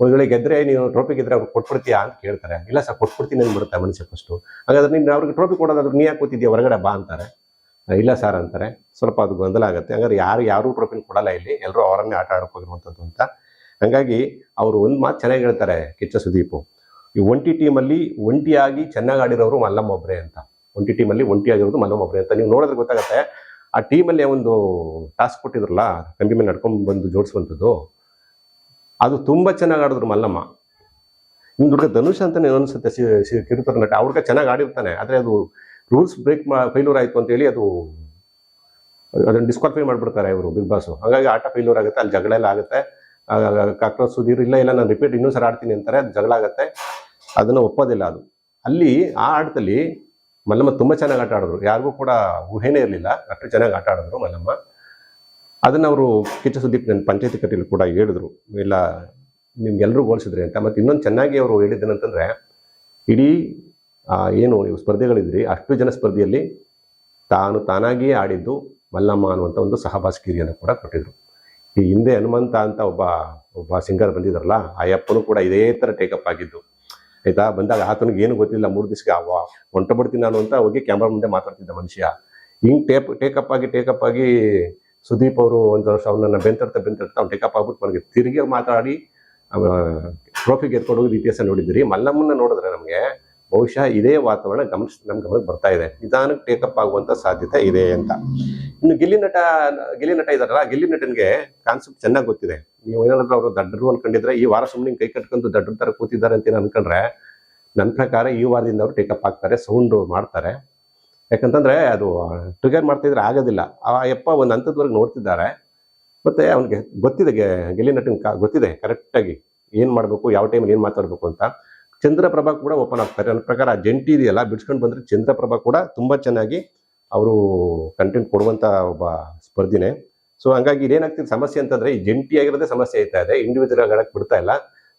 ಒಂದ್ ವೇಳೆ ಗೆದ್ರೆ ನೀನು ಟ್ರೋಫಿ ಗೆದ್ರೆ ಅವ್ರಿಗೆ ಕೊಟ್ಬಿಡ್ತೀಯಾ ಅಂತ ಕೇಳ್ತಾರೆ. ಇಲ್ಲ ಸರ್, ಕೊಟ್ಬಿಡ್ತೀನಿ ಅಂದ್ಬಿಡುತ್ತೆ ಮನುಷ್ಯ ಫಸ್ಟು ಹಾಗಾದ್ರೆ ನೀನು ಅವ್ರಿಗೆ ಟ್ರೋಫಿ ಕೊಡೋದಾದ್ರೆ ನೀ ಯಾಕೆ ಕೂತಿದ್ಯಾ ಹೊರಗಡೆ ಬಾ ಅಂತಾರೆ. ಇಲ್ಲ ಸರ್ ಅಂತಾರೆ. ಸ್ವಲ್ಪ ಅದು ಗೊಂದಲ ಆಗುತ್ತೆ ಹಂಗಾರೆ ಯಾರು ಯಾರೂ ಟ್ರೋಫಿನ ಕೊಡಲ್ಲ ಇಲ್ಲಿ. ಎಲ್ಲರೂ ಅವರನ್ನೇ ಆಟ ಆಡಕ್ಕೆ ಹೋಗಿರುವಂಥದ್ದು ಅಂತ. ಹಂಗಾಗಿ ಅವರು ಒಂದು ಮಾತು ಚೆನ್ನಾಗಿ ಹೇಳ್ತಾರೆ ಕಿಚ್ಚ ಸುದೀಪು. ಈ ಒಂಟಿ ಟೀಮಲ್ಲಿ ಒಂಟಿಯಾಗಿ ಚೆನ್ನಾಗಿ ಆಡಿರೋರು ಮಲ್ಲಮ್ಮ ಒಬ್ಬರೇ ಅಂತ. ಒಂಟಿ ಟೀಮಲ್ಲಿ ಒಂಟಿಯಾಗಿರೋದು ಮಲ್ಲಮ್ಮ ಒಬ್ಬರೇ ಅಂತ. ನೀವು ನೋಡಿದ್ರೆ ಗೊತ್ತಾಗುತ್ತೆ. ಆ ಟೀಮಲ್ಲಿ ಒಂದು ಟಾಸ್ಕ್ ಕೊಟ್ಟಿದ್ರಲ್ಲ ಕಂಬಿ ಮೇಲೆ ನಡ್ಕೊಂಡು ಬಂದು ಜೋಡಿಸುವಂಥದ್ದು ಅದು ತುಂಬ ಚೆನ್ನಾಗಿ ಆಡಿದ್ರು ಮಲ್ಲಮ್ಮ. ನಿಮ್ಮ ದುರ್ಗ ಧನುಷ್ ಅಂತಾನೆ ಅನ್ಸುತ್ತೆ ಕಿರುತೆರೆ ನಟ. ಅವ್ರಿಗೆ ಚೆನ್ನಾಗಿ ಆಡಿರ್ತಾನೆ. ಆದರೆ ಅದು ರೂಲ್ಸ್ ಬ್ರೇಕ್ ಮಾ ಫೈಲೂರ್ ಆಯಿತು ಅಂತೇಳಿ ಅದು ಅದನ್ನು ಡಿಸ್ಕ್ವಾಲಿಫೈ ಮಾಡಿಬಿಡ್ತಾರೆ ಇವರು ಬಿಗ್ ಬಾಸ್. ಹಾಗಾಗಿ ಆಟ ಫೈಲೂರ್ ಆಗುತ್ತೆ, ಅಲ್ಲಿ ಜಗಳ ಎಲ್ಲ ಆಗುತ್ತೆ. ಕಾಕ್ರೋಚ್ ಸುದೀರ್ ಇಲ್ಲ ಇಲ್ಲ, ನಾನು ರಿಪೀಟ್ ಇನ್ನೂ ಸರ್ ಆಡ್ತೀನಿ ಅಂತಾರೆ, ಅದು ಜಗಳ ಆಗುತ್ತೆ. ಅದನ್ನು ಒಪ್ಪೋದಿಲ್ಲ ಅದು. ಅಲ್ಲಿ ಆ ಆಟದಲ್ಲಿ ಮಲ್ಲಮ್ಮ ತುಂಬ ಚೆನ್ನಾಗಿ ಆಟ ಆಡಿದ್ರು. ಯಾರಿಗೂ ಕೂಡ ಊಹೆನೇ ಇರಲಿಲ್ಲ. ಅಷ್ಟು ಚೆನ್ನಾಗಿ ಆಟ ಆಡಿದ್ರು ಮಲ್ಲಮ್ಮ. ಅದನ್ನು ಅವರು ಕಿಚ್ಚ ಸುದೀಪ್ ನನ್ನ ಪಂಚಾಯತಿ ಕಟ್ಟೆಯಲ್ಲಿ ಕೂಡ ಹೇಳಿದ್ರು. ಇಲ್ಲ ನಿಮ್ಗೆಲ್ಲರೂ ಹೋಲಿಸಿದ್ರಿ ಅಂತ. ಮತ್ತು ಇನ್ನೊಂದು ಚೆನ್ನಾಗಿ ಅವರು ಹೇಳಿದ್ದೇನಂತಂದರೆ ಇಡೀ ಏನು ನೀವು ಸ್ಪರ್ಧೆಗಳಿದ್ರಿ, ಅಷ್ಟು ಜನ ಸ್ಪರ್ಧೆಯಲ್ಲಿ ತಾನು ತಾನಾಗಿಯೇ ಆಡಿದ್ದು ಮಲ್ಲಮ್ಮ ಅನ್ನುವಂಥ ಒಂದು ಸಹಭಾಸ್ಕಿರಿಯನ್ನು ಕೂಡ ಕೊಟ್ಟಿದ್ರು. ಈ ಹಿಂದೆ ಹನುಮಂತ ಅಂತ ಒಬ್ಬ ಒಬ್ಬ ಸಿಂಗರ್ ಬಂದಿದ್ರಲ್ಲ ಆ ಕೂಡ ಇದೇ ಥರ ಟೇಕಪ್ ಆಗಿದ್ದು. ಆಯಿತಾ? ಬಂದಾಗ ಆತನಿಗೆ ಏನು ಗೊತ್ತಿಲ್ಲ, ಮೂರು ದಿವಸಕ್ಕೆ ಅವ ಹೊಂಟ ಬಿಡ್ತೀನಿ ನಾನು ಅಂತ ಹೋಗಿ ಕ್ಯಾಮ್ರಾ ಮುಂದೆ ಮಾತಾಡ್ತಿದ್ದ ಮನುಷ್ಯ. ಹಿಂಗೆ ಟೇಪ್ ಟೇಕಪ್ ಆಗಿ ಟೇಕಪ್ ಆಗಿ ಸುದೀಪ್ ಅವರು ಒಂದು ವರ್ಷ ಅವನನ್ನು ಬೆಂತರ್ತ ಬೆಂತಡ್ತಾ ಅವ್ನು ಟೇಕಪ್ ಆಗ್ಬಿಟ್ಟು ನನಗೆ ತಿರುಗಿ ಮಾತಾಡಿ ಟ್ರೋಫಿಗೆ ಎತ್ಕೊಂಡು ಹೋಗಿ ಇತಿಹಾಸ ನೋಡಿದ್ದೀರಿ. ಮಲ್ಲಮ್ಮನ್ನ ನೋಡಿದ್ರೆ ನಮಗೆ ಬಹುಶಃ ಇದೇ ವಾತಾವರಣ ಗಮನಿಸ್ ನಮ್ಮ ಗಮನಕ್ಕೆ ಬರ್ತಾ ಇದೆ. ನಿಧಾನಕ್ಕೆ ಟೇಕಪ್ ಆಗುವಂಥ ಸಾಧ್ಯತೆ ಇದೆ ಅಂತ. ಇನ್ನು ಗಿಲ್ಲಿ ನಟ ಗಿಲ್ಲಿ ನಟ ಇದಾರಲ್ಲ, ಗಿಲ್ಲಿ ನಟನ್ಗೆ ಕಾನ್ಸೆಪ್ಟ್ ಚೆನ್ನಾಗಿ ಗೊತ್ತಿದೆ. ನೀವು ಏನಾದ್ರೂ ಅವರು ದಡ್ಡರು ಅನ್ಕೊಂಡಿದ್ರೆ ಈ ವಾರ ಸುಮ್ಮನೆ ಕೈ ಕಟ್ಕೊಂಡು ದಡ್ಡರ ತರ ಕೂತಿದ್ದಾರೆ ಅಂತ ಅನ್ಕೊಂಡ್ರೆ ನನ್ನ ಪ್ರಕಾರ ಈ ವಾರದಿಂದ ಅವರು ಟೇಕಪ್ ಆಗ್ತಾರೆ, ಸೌಂಡು ಮಾಡ್ತಾರೆ. ಯಾಕಂತಂದ್ರೆ ಅದು ಟ್ರಿಗರ್ ಮಾಡ್ತಿದ್ರೆ ಆಗೋದಿಲ್ಲ. ಆ ಯಪ್ಪ ಒಂದು ಹಂತದವರೆಗೆ ನೋಡ್ತಿದ್ದಾರೆ. ಮತ್ತೆ ಅವನಿಗೆ ಗೊತ್ತಿದೆ ಗೆ- ಗೆಲ್ಲಿ ನಟನ್ ಕಾ, ಗೊತ್ತಿದೆ ಕರೆಕ್ಟಾಗಿ ಏನು ಮಾಡಬೇಕು, ಯಾವ ಟೈಮಲ್ಲಿ ಏನು ಮಾತಾಡಬೇಕು ಅಂತ. ಚಂದ್ರಪ್ರಭಾ ಕೂಡ ಓಪನ್ ಆಗ್ತಾರೆ. ನನ್ನ ಪ್ರಕಾರ ಆ ಜಂಟಿ ಇದೆಯಲ್ಲ, ಬಿಡ್ಸ್ಕೊಂಡು ಬಂದ್ರೆ ಚಂದ್ರಪ್ರಭಾ ಕೂಡ ತುಂಬ ಚೆನ್ನಾಗಿ ಅವರು ಕಂಟೆಂಟ್ ಕೊಡುವಂಥ ಒಬ್ಬ ಸ್ಪರ್ಧಿನೇ. ಸೊ ಹಂಗಾಗಿ ಇದೇನಾಗ್ತಿದೆ, ಸಮಸ್ಯೆ ಅಂತಂದ್ರೆ ಈ ಜಂಟಿ ಆಗಿರೋದೇ ಸಮಸ್ಯೆ ಆಯ್ತಾ ಇದೆ. ಇಂಡಿವಿಜುವಲ್ ಆಡಕ್ಕೆ ಬಿಡ್ತಾ ಇಲ್ಲ.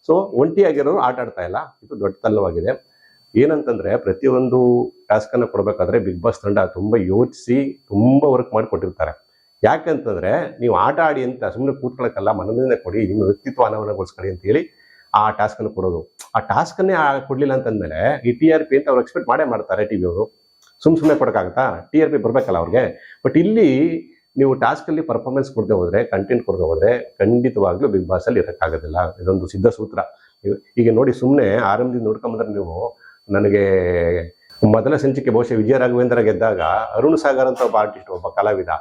ಸೊ ಒಂಟಿಯಾಗಿರೋರು ಆಟ ಆಡ್ತಾ ಇಲ್ಲ. ಇದು ದೊಡ್ಡ ತಲ್ಲವಾಗಿದೆ. ಏನಂತಂದ್ರೆ ಪ್ರತಿಯೊಂದು ಟಾಸ್ಕ್ ಅನ್ನ ಕೊಡಬೇಕಾದ್ರೆ ಬಿಗ್ ಬಾಸ್ ತಂಡ ತುಂಬ ಯೋಚಿಸಿ ತುಂಬ ವರ್ಕ್ ಮಾಡಿ ಕೊಟ್ಟಿರ್ತಾರೆ. ಯಾಕಂತಂದ್ರೆ ನೀವು ಆಟ ಆಡಿ ಅಂತ ಸುಮ್ಮನೆ ಕೂತ್ಕೊಳ್ಳೋಕ್ಕಲ್ಲ ಮನೋರಂಜನೆ ಕೊಡಿ, ನಿಮ್ಮ ವ್ಯಕ್ತಿತ್ವ ಅನಾವರಣಗೊಳಿಸ್ಕೊಳ್ಳಿ ಅಂತೇಳಿ ಆ ಟಾಸ್ಕನ್ನು ಕೊಡೋದು. ಆ ಟಾಸ್ಕನ್ನೇ ಕೊಡಲಿಲ್ಲ ಅಂತಂದಮೇಲೆ ಈ ಟಿ ಆರ್ ಪಿ ಅಂತ ಅವ್ರು ಎಕ್ಸ್ಪೆಕ್ಟ್ ಮಾಡೇ ಮಾಡ್ತಾರೆ ಟಿವಿ ಅವರು. ಸುಮ್ಮ ಸುಮ್ಮನೆ ಕೊಡೋಕ್ಕಾಗತ್ತಾ? ಟಿ ಆರ್ ಪಿ ಬರಬೇಕಲ್ಲ ಅವ್ರಿಗೆ. ಬಟ್ ಇಲ್ಲಿ ನೀವು ಟಾಸ್ಕಲ್ಲಿ ಪರ್ಫಾರ್ಮೆನ್ಸ್ ಕೊಡದೆ ಹೋದರೆ ಕಂಟೆಂಟ್ ಕೊಡದೆ ಹೋದರೆ ಖಂಡಿತವಾಗ್ಲೂ ಬಿಗ್ ಬಾಸಲ್ಲಿ ಇರೋಕ್ಕಾಗೋದಿಲ್ಲ. ಇದೊಂದು ಸಿದ್ಧ ಸೂತ್ರ. ಈಗ ನೋಡಿ ಸುಮ್ಮನೆ ಆರಂಭದಿಂದ ನೋಡ್ಕೊಂಬಂದ್ರೆ ನೀವು ನನಗೆ ಮೊದಲ ಸಂಚಿಕೆ ಬಹುಶಃ ವಿಜಯ ರಾಘವೇಂದ್ರ ಗೆದ್ದಾಗ ಅರುಣ್ ಸಾಗರ್ ಅಂತ ಒಬ್ಬ ಆರ್ಟಿಸ್ಟ್ ಒಬ್ಬ ಕಲಾವಿದ.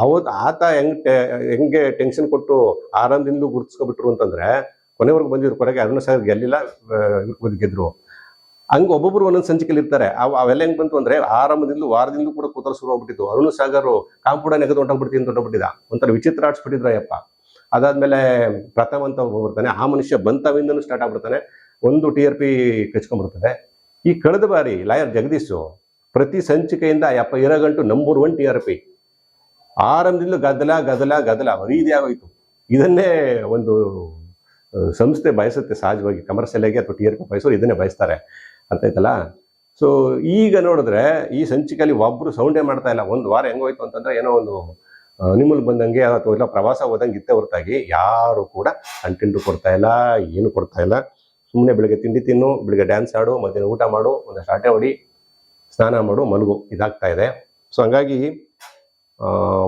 ಅವತ್ತು ಆತ ಹೆಂಗ್ ಹೆಂಗೆ ಟೆನ್ಷನ್ ಕೊಟ್ಟು ಆರಾಮದಿಂದ ಗುರುತಿಸ್ಕೊಬಿಟ್ರು ಅಂತಂದ್ರೆ ಕೊನೆವರೆಗೂ ಬಂದಿದ್ರು ಕೊನೆಗೆ ಅರುಣ್ ಸಾಗರ್ ಗೆಲ್ಲಿಲ್ಲ ಗೆದ್ರು. ಹಂಗೆ ಒಬ್ಬೊಬ್ರು ಒಂದೊಂದು ಸಂಚಿಕೆಯಲ್ಲಿ ಇರ್ತಾರೆ. ಅವ್, ಅವೆಲ್ಲ ಹೆಂಗ್ ಬಂತು ಅಂದ್ರೆ ಆರಂಭದಿಂದ ವಾರದಿಂದ ಕೂಡ ಕೂತಲು ಶುರು ಆಗ್ಬಿಟ್ಟಿದ್ದು ಅರುಣ್ ಸಾಗರ್ ಕಾಂಪುಡ ನೆಗೆದು ಹೊಂಟೋಗ್ಬಿಡ್ತೀನಿ ಅಂತ ಹೊಂಟೋಗ್ಬಿಟ್ಟಿದ ಒಂಥರ ವಿಚಿತ್ರ ಆಡ್ಸ್ಬಿಟ್ಟಿದ್ರು ಅಯ್ಯಪ್ಪ. ಅದಾದ್ಮೇಲೆ ಪ್ರಥಮ ಅಂತ ಒಬ್ಬ ಬರ್ತಾನೆ. ಆ ಮನುಷ್ಯ ಬಂತವಿಂದನೂ ಸ್ಟಾರ್ಟ್ ಆಗ್ಬಿಡ್ತಾನೆ. ಒಂದು ಟಿ ಆರ್ ಪಿ ಕಚ್ಕೊಂಡ್ಬಿಡ್ತದೆ ಈ ಕಳೆದ ಬಾರಿ ಲಾಯರ್ ಜಗದೀಶು ಪ್ರತಿ ಸಂಚಿಕೆಯಿಂದ ಎಪ್ಪ ಇರೋ ಗಂಟು number one T R P ಆರಂಭದಿಂದ ಗದ್ದಲ ಗದ್ದಲ ಗದ್ದಲ ಆಗೋಯ್ತು ಇದನ್ನೇ ಒಂದು ಸಂಸ್ಥೆ ಬಯಸುತ್ತೆ ಸಹಜವಾಗಿ. ಕಮರ್ಷಿಯಲ್ ಆಗಿ ಅಥವಾ ಟಿ ಆರ್ ಪಿ ಬಯಸೋರು ಇದನ್ನೇ ಬಯಸ್ತಾರೆ ಅಂತ ಆಯ್ತಲ್ಲ? ಸೊ ಈಗ ನೋಡಿದ್ರೆ ಈ ಸಂಚಿಕೆಯಲ್ಲಿ ಒಬ್ಬರು ಸೌಂಡೇ ಮಾಡ್ತಾ ಇಲ್ಲ. ಒಂದು ವಾರ ಹೆಂಗೋಯ್ತು ಅಂತಂದ್ರೆ ಏನೋ ಒಂದು ಅನಿಮಲ್ ಬಂದಂಗೆ ಅಥವಾ ಇಲ್ಲ ಪ್ರವಾಸ ಹೋದಂಗೆ ಇತ್ತೆ ಹೊರತಾಗಿ ಯಾರು ಕೂಡ ಕಂಟೆಂಟು ಕೊಡ್ತಾ ಇಲ್ಲ, ಏನು ಕೊಡ್ತಾ ಇಲ್ಲ. ಸುಮ್ಮನೆ ಬೆಳಗ್ಗೆ ತಿಂಡಿ ತಿನ್ನು, ಬೆಳಗ್ಗೆ ಡ್ಯಾನ್ಸ್ ಆಡು, ಮಧ್ಯಾಹ್ನ ಊಟ ಮಾಡು ಒಂದು ಶಾಟೆ ಹೊಡಿ ಸ್ನಾನ ಮಾಡು, ಮಲಗು, ಇದಾಗ್ತಾ ಇದೆ. ಸೊ ಹಂಗಾಗಿ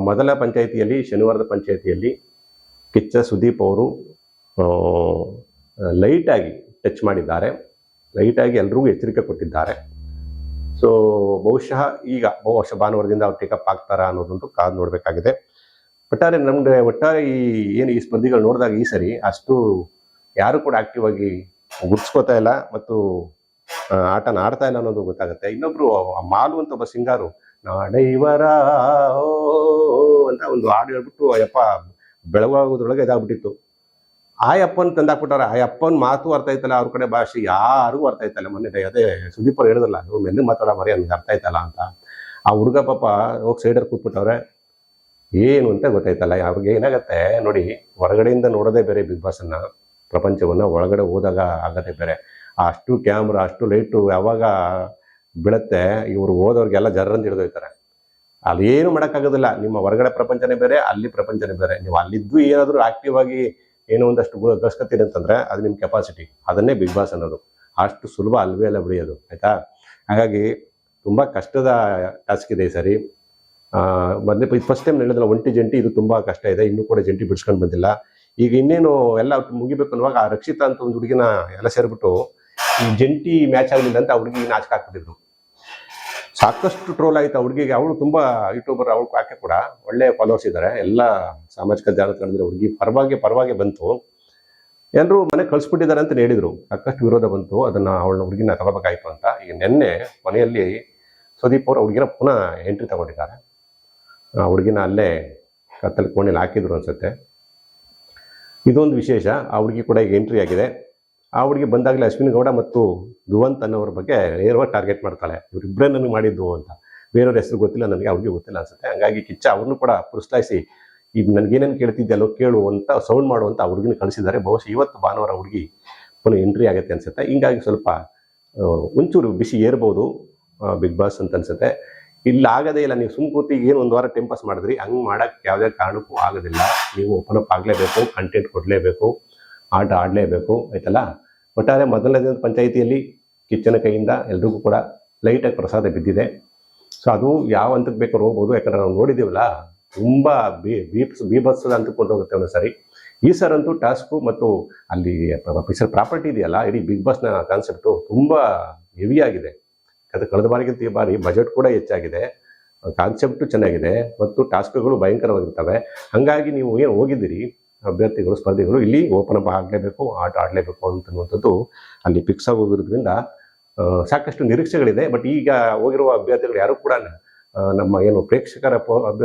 ಮೊದಲ ಪಂಚಾಯಿತಿಯಲ್ಲಿ, ಶನಿವಾರದ ಪಂಚಾಯಿತಿಯಲ್ಲಿ ಕಿಚ್ಚ ಸುದೀಪ್ ಅವರು ಲೈಟಾಗಿ ಟಚ್ ಮಾಡಿದ್ದಾರೆ. ಲೈಟಾಗಿ ಎಲ್ರಿಗೂ ಎಚ್ಚರಿಕೆ ಕೊಟ್ಟಿದ್ದಾರೆ. ಸೊ ಬಹುಶಃ ಈಗ, ಬಹುಶಃ ಭಾನುವಾರದಿಂದ ಅವ್ರು ಟೇಕಪ್ ಆಗ್ತಾರಾ ಅನ್ನೋದೊಂದು ಕಾದು ನೋಡಬೇಕಾಗಿದೆ. ಒಟ್ಟಾರೆ ನಮ್ಗೆ, ಒಟ್ಟಾರೆ ಈ, ಏನು ಈ ಸ್ಪರ್ಧಿಗಳು ನೋಡಿದಾಗ ಈ ಸರಿ ಅಷ್ಟು ಯಾರು ಕೂಡ ಆಕ್ಟಿವ್ ಆಗಿ ಗುರ್ಸ್ಕೋತಾ ಇಲ್ಲ ಮತ್ತು ಆಟನ ಆಡ್ತಾ ಇಲ್ಲ ಅನ್ನೋದು ಗೊತ್ತಾಗುತ್ತೆ. ಇನ್ನೊಬ್ರು ಮಾಲು ಅಂತ ಒಬ್ಬ ಸಿಂಗಾರು, ನಾಡೈವರ ಅಂತ ಒಂದು ಹಾಡು ಹೇಳ್ಬಿಟ್ಟು ಅಯ್ಯಪ್ಪ ಬೆಳಗಾಗೋದ್ರೊಳಗೆ ಇದಾಗ್ಬಿಟ್ಟಿತ್ತು. ಆ ಅಪ್ಪನ್ ತಂದಾಕ್ಬಿಟ್ಟಾರೆ. ಆ ಅಪ್ಪನ್ ಮಾತು ಅರ್ಥ ಆಯ್ತಲ್ಲ, ಅವ್ರ ಕಡೆ ಭಾಷೆ ಯಾರಿಗೂ ಅರ್ಥ ಆಯ್ತಲ್ಲ ಮೊನ್ನೆ ಅದೇ ಸುದೀಪ್ ಅವ್ರು ಹೇಳಿದ್ರಲ್ಲ ಅದು ಮಾತಾಡ ಮರಿ ನನಗೆ ಅರ್ಥ ಐತಲ್ಲ ಅಂತ. ಆ ಹುಡುಗ ಪಾಪ ಹೋಗಿ ಸೈಡರ್ ಕೂತ್ಬಿಟ್ಟವ್ರೆ, ಏನು ಅಂತ ಗೊತ್ತಾಯ್ತಲ್ಲ, ಅವ್ರಿಗೆ ಏನಾಗತ್ತೆ, ನೋಡಿ, ಹೊರಗಡೆಯಿಂದ ನೋಡೋದೇ ಬೇರೆ ಬಿಗ್ ಬಾಸನ್ನ ಪ್ರಪಂಚವನ್ನ ಒಳಗಡೆ ಹೋದಾಗ ಆಗದೆ ಬೇರೆ. ಅಷ್ಟು ಕ್ಯಾಮ್ರಾ ಅಷ್ಟು ಲೈಟು ಯಾವಾಗ ಬೀಳುತ್ತೆ, ಇವರು ಹೋದವ್ರಿಗೆಲ್ಲ ಜರ್ರಂತ ಹಿಡಿದೋಯ್ತಾರೆ. ಅಲ್ಲಿ ಏನು ಮಾಡೋಕ್ಕಾಗೋದಿಲ್ಲ. ನಿಮ್ಮ ಹೊರಗಡೆ ಪ್ರಪಂಚನೇ ಬೇರೆ, ಅಲ್ಲಿ ಪ್ರಪಂಚನೇ ಬೇರೆ. ನೀವು ಅಲ್ಲಿದ್ದು ಏನಾದರೂ ಆಕ್ಟಿವ್ ಆಗಿ ಏನೋ ಒಂದಷ್ಟು ಗುಣ ಅಂತಂದ್ರೆ ಅದು ನಿಮ್ಮ ಕೆಪಾಸಿಟಿ ಅದನ್ನೇ ಬಿಗ್ ಬಾಸ್ ಅನ್ನೋದು. ಅಷ್ಟು ಸುಲಭ ಅಲ್ವೇ ಅಲ್ಲ ಬಿಡಿಯೋದು. ಆಯಿತಾ? ಹಾಗಾಗಿ ತುಂಬ ಕಷ್ಟದ ಟಾಸ್ಕ್ ಇದೆ ಈ ಸರಿ. ಮೊದಲೇ ಫಸ್ಟ್ ಟೈಮ್ ಹೇಳಿದ್ರೆ ಒಂಟಿ ಜಂಟಿ, ಇದು ತುಂಬ ಕಷ್ಟ ಇದೆ. ಇನ್ನೂ ಕೂಡ ಜಂಟಿ ಬಿಡಿಸ್ಕೊಂಡು ಬಂದಿಲ್ಲ. ಈಗ ಇನ್ನೇನು ಎಲ್ಲ ಮುಗಿಬೇಕು ಅನ್ನುವಾಗ ಆ ರಕ್ಷಿತಾ ಅಂತ ಒಂದು ಹುಡುಗಿನ ಎಲ್ಲ ಸೇರಿಬಿಟ್ಟು ಈ ಜಂಟಿ ಮ್ಯಾಚ್ ಆಗಲಿಲ್ಲ ಅಂತ ಆ ಹುಡುಗಿ ನಾಚಕ ಹಾಕ್ಬಿಟ್ಟಿದ್ರು ಸಾಕಷ್ಟು ಟ್ರೋಲ್ ಆಯ್ತು ಆ ಹುಡುಗಿಗೆ. ಅವಳು ತುಂಬಾ ಯೂಟ್ಯೂಬರ್ ಅವಳು ಆಕೆ ಕೂಡ ಒಳ್ಳೆ ಫಾಲೋವರ್ಸ್ ಇದ್ದಾರೆ ಎಲ್ಲ ಸಾಮಾಜಿಕ ಜಾಲತಾಣದಲ್ಲಿ ಹುಡುಗಿ ಪರವಾಗಿ ಪರವಾಗಿ ಬಂತು. ಎಲ್ಲರೂ ಮನೆ ಕಳಿಸ್ಬಿಟ್ಟಿದ್ದಾರೆ ಅಂತ ಹೇಳಿದ್ರು. ಸಾಕಷ್ಟು ವಿರೋಧ ಬಂತು. ಅದನ್ನ ಅವಳ ಹುಡುಗಿನ ತಗೋಬೇಕಾಯ್ತು ಅಂತ. ಈಗ ನಿನ್ನೆ ಮನೆಯಲ್ಲಿ ಸುದೀಪ್ ಅವರು ಹುಡುಗಿನ ಪುನಃ ಎಂಟ್ರಿ ತಗೊಂಡಿದ್ದಾರೆ. ಆ ಹುಡುಗಿನ ಅಲ್ಲೇ ಕತ್ತಲ ಕೋಣೆಯಲ್ಲಿ ಹಾಕಿದ್ರು ಅನ್ಸುತ್ತೆ. ಇದೊಂದು ವಿಶೇಷ. ಆ ಹುಡುಗಿ ಕೂಡ ಈಗ ಎಂಟ್ರಿ ಆಗಿದೆ. ಆ ಹುಡುಗಿ ಬಂದಾಗಲೇ ಅಶ್ವಿನಿ ಗೌಡ ಮತ್ತು ಧ್ರುವಂತ್ ಅನ್ನೋರ ಬಗ್ಗೆ ನೇರವಾಗಿ ಟಾರ್ಗೆಟ್ ಮಾಡ್ತಾಳೆ. ಇವರಿಬ್ಬರೇ ನನಗೆ ಮಾಡಿದ್ದು ಅಂತ. ಬೇರೆಯವ್ರ ಹೆಸರು ಗೊತ್ತಿಲ್ಲ, ನನಗೆ ಅವ್ರಿಗೆ ಗೊತ್ತಿಲ್ಲ ಅನ್ಸುತ್ತೆ. ಹಂಗಾಗಿ ಕಿಚ್ಚ ಅವ್ರನ್ನೂ ಕೂಡ ಪುರಸ್ತಾಯಿಸಿ ಈಗ ನನಗೇನೇನು ಕೇಳ್ತಿದ್ದೆಲ್ಲೋ ಕೇಳು ಅಂತ ಸೌಂಡ್ ಮಾಡುವಂಥ ಹುಡುಗಿನ ಕಳಿಸಿದ್ದಾರೆ. ಬಹುಶಃ ಇವತ್ತು ಭಾನುವಾರ ಹುಡುಗಿ ಪುನಃ ಎಂಟ್ರಿ ಆಗುತ್ತೆ ಅನ್ಸುತ್ತೆ. ಹಿಂಗಾಗಿ ಸ್ವಲ್ಪ ಒಂಚೂರು ಬಿಸಿ ಏರ್ಬೋದು ಬಿಗ್ ಬಾಸ್ ಅಂತ ಅನ್ಸುತ್ತೆ. ಇಲ್ಲಿ ಆಗದೇ ಇಲ್ಲ, ನೀವು ಸುಮ್ ಕೂತಿ ಏನು ಒಂದು ವಾರ ಟೆಂಪಸ್ ಪಾಸ್ ಮಾಡಿದ್ರಿ, ಹಂಗೆ ಮಾಡಕ್ಕೆ ಯಾವುದೇ ಕಾರಣಕ್ಕೂ ಆಗೋದಿಲ್ಲ. ನೀವು ಓಪನ್ ಅಪ್ ಆಗಲೇಬೇಕು ಕಂಟೆಂಟ್ ಕೊಡಲೇಬೇಕು, ಆಟ ಆಡಲೇಬೇಕು, ಆಯ್ತಲ್ಲ? ಒಟ್ಟಾರೆ ಮೊದಲನೇ ದಿನದ ಪಂಚಾಯಿತಿಯಲ್ಲಿ ಕಿಚ್ಚನ ಕೈಯಿಂದ ಎಲ್ರಿಗೂ ಕೂಡ ಲೈಟಾಗಿ ಪ್ರಸಾದ ಬಿದ್ದಿದೆ. ಸೊ ಅದು ಯಾವ ಹಂತಕ್ಕೆ ಬೇಕಾದ್ರೂ ಹೋಗ್ಬೋದು ಯಾಕಂದ್ರೆ ನಾವು ನೋಡಿದ್ದೀವಲ್ಲ ತುಂಬ ಬಿ ಬೀಪ್ಸ್ ಬೀಭತ್ಸದ ಹಂತಕ್ಕೆ ಹೋಗುತ್ತೆ ಒಂದು ಸರಿ. ಈ ಸರ್ ಅಂತೂ ಟಾಸ್ಕು ಮತ್ತು ಅಲ್ಲಿ ಪ್ರಾಪರ್ಟಿ ಇದೆಯಲ್ಲ, ಇಡೀ ಬಿಗ್ ಬಾಸ್ನ ಕಾನ್ಸೆಪ್ಟು ತುಂಬ ಆಗಿದೆ. ಅದು ಕಳೆದ ಬಾರಿಗಿಂತ ಈ ಬಾರಿ ಬಜೆಟ್ ಕೂಡ ಹೆಚ್ಚಾಗಿದೆ. ಕಾನ್ಸೆಪ್ಟು ಚೆನ್ನಾಗಿದೆ ಮತ್ತು ಟಾಸ್ಕ್ಗಳು ಭಯಂಕರವಾಗಿರ್ತವೆ. ಹಾಗಾಗಿ ನೀವು ಏನು ಹೋಗಿದ್ದೀರಿ? ಅಭ್ಯರ್ಥಿಗಳು, ಸ್ಪರ್ಧಿಗಳು ಇಲ್ಲಿ ಓಪನ್ ಅಪ್ ಆಗಲೇಬೇಕು, ಆಟ ಆಡಲೇಬೇಕು ಅಂತನ್ನುವಂಥದ್ದು ಅಲ್ಲಿ ಫಿಕ್ಸ್ ಆಗೋಗಿರೋದ್ರಿಂದ ಸಾಕಷ್ಟು ನಿರೀಕ್ಷೆಗಳಿದೆ. ಬಟ್ ಈಗ ಹೋಗಿರುವ ಅಭ್ಯರ್ಥಿಗಳು ಯಾರು ಕೂಡ ನಮ್ಮ ಏನು ಪ್ರೇಕ್ಷಕರ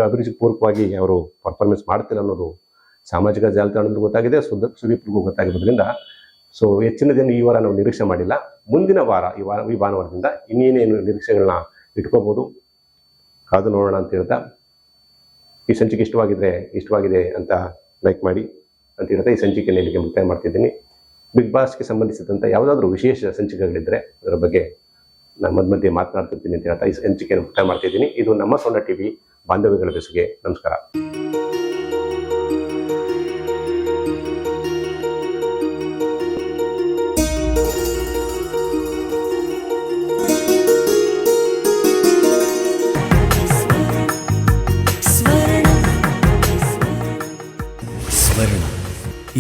ಅಭಿರುಚಿ ಪೂರ್ವಕವಾಗಿ ಅವರು ಪರ್ಫಾರ್ಮೆನ್ಸ್ ಮಾಡ್ತಿಲ್ಲ ಅನ್ನೋದು ಸಾಮಾಜಿಕ ಜಾಲತಾಣದಲ್ಲಿ ಗೊತ್ತಾಗಿದೆ. ಸುದ ಸುದೀಪ್ರಿಗೂ ಗೊತ್ತಾಗಿರೋದ್ರಿಂದ ಸೊ ಹೆಚ್ಚಿನ ದಿನ ಈ ವಾರ ನಾವು ನಿರೀಕ್ಷೆ ಮಾಡಿಲ್ಲ. ಮುಂದಿನ ವಾರ, ಈ ವಾರ, ಈ ಭಾನುವಾರದಿಂದ ಇನ್ನೇನೇನು ನಿರೀಕ್ಷೆಗಳನ್ನ ಇಟ್ಕೋಬೋದು. ಕಾದು ನೋಡೋಣ ಅಂತ ಹೇಳ್ತಾ. ಈ ಸಂಚಿಕೆ ಇಷ್ಟವಾಗಿದ್ರೆ, ಇಷ್ಟವಾಗಿದೆ ಅಂತ ಲೈಕ್ ಮಾಡಿ ಅಂತ ಹೇಳ್ತಾ ಈ ಸಂಚಿಕೆಯನ್ನು ಇಲ್ಲಿಗೆ ಮುಕ್ತಾಯ ಮಾಡ್ತಿದ್ದೀನಿ. ಬಿಗ್ ಬಾಸ್ಗೆ ಸಂಬಂಧಿಸಿದಂಥ ಯಾವುದಾದ್ರೂ ವಿಶೇಷ ಸಂಚಿಕೆಗಳಿದ್ದರೆ ಅದರ ಬಗ್ಗೆ ನಾನು ಮಧ್ಯ ಮಧ್ಯೆ ಮಾತನಾಡ್ತಿರ್ತೀನಿ ಅಂತ ಹೇಳ್ತಾ ಈ ಸಂಚಿಕೆಯನ್ನು ಮುಕ್ತಾಯ ಮಾಡ್ತಿದ್ದೀನಿ. ಇದು ನಮ್ಮ ಸೊನ್ನ ಟಿವಿ ಬಾಂಧವ್ಯಗಳ ಬೆಸುಗೆ. ನಮಸ್ಕಾರ.